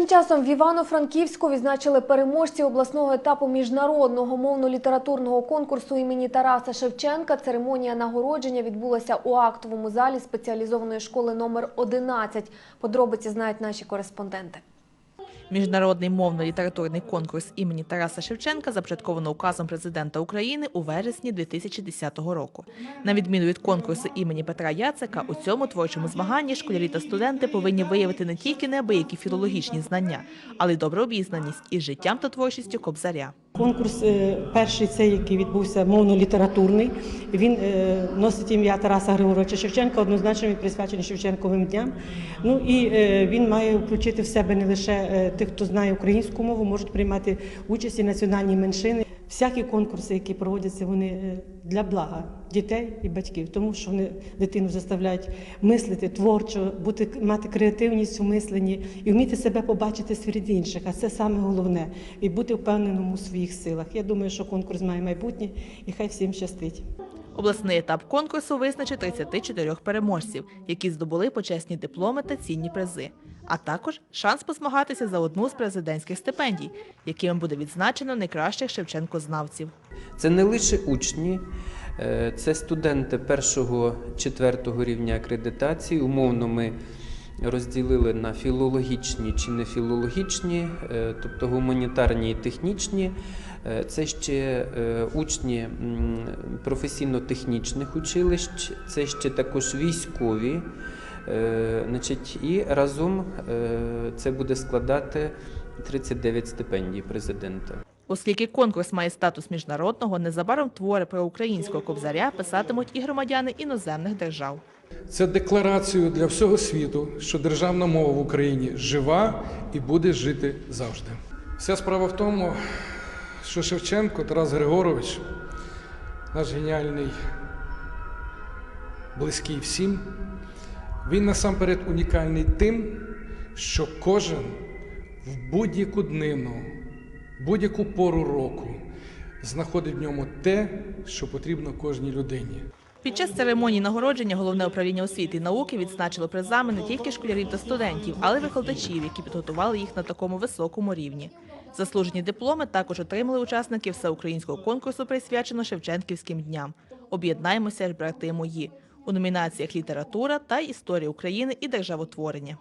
Тим часом в Івано-Франківську відзначили переможці обласного етапу міжнародного мовно-літературного конкурсу імені Тараса Шевченка. Церемонія нагородження відбулася у актовому залі спеціалізованої школи номер 11. Подробиці знають наші кореспонденти. Міжнародний мовно-літературний конкурс імені Тараса Шевченка започатковано указом президента України у вересні 2010 року. На відміну від конкурсу імені Петра Яцика, у цьому творчому змаганні школярі та студенти повинні виявити не тільки неабиякі філологічні знання, але й добру обізнаність із життям та творчістю Кобзаря. Конкурс е, перший, цей, який відбувся мовно-літературний, він е, носить ім'я Тараса Григоровича Шевченка, однозначно він присвячений Шевченковим дням. Ну і е, він має включити в себе не лише тих, хто знає українську мову, можуть приймати участь і національні меншини. Всякі конкурси, які проводяться, вони е, для блага дітей і батьків, тому що вони дитину заставляють мислити творчо, бути мати креативність у мисленні і вміти себе побачити серед інших. А це саме головне і бути впевненим у своїх силах. Я думаю, що конкурс має майбутнє, і хай всім щастить. Обласний етап конкурсу визначить 34 переможців, які здобули почесні дипломи та цінні призи, а також шанс посмагатися за одну з президентських стипендій, якими буде відзначено найкращих Шевченкознавців. Це не лише учні, е, це студенти першого четвертого рівня акредитації. Умовно ми розділили на філологічні чи не філологічні, е, тобто гуманітарні і технічні. Е, Це ще учні професійно-технічних училищ, це ще також військові. Е, Значить, і разом е, це буде складати 39 стипендій президента. Оскільки конкурс має статус міжнародного, незабаром твори про українського кобзаря писатимуть і громадяни іноземних держав. Це декларацію для всього світу, що державна мова в Україні жива і буде жити завжди. Вся справа в тому, що Шевченко Тарас Григорович, наш геніальний, близький всім, він насамперед унікальний тим, що кожен в будь-яку днину, будь-яку пору року знаходить в ньому те, що потрібно кожній людині. Під час церемонії нагородження головне управління освіти і науки відзначило призами не тільки школярів та студентів, але й викладачів, які підготували їх на такому високому рівні. Заслужені дипломи також отримали учасники всеукраїнського конкурсу, присвяченого Шевченківським дням. Об'єднаємося брати мої у номінаціях література та історія України і державотворення.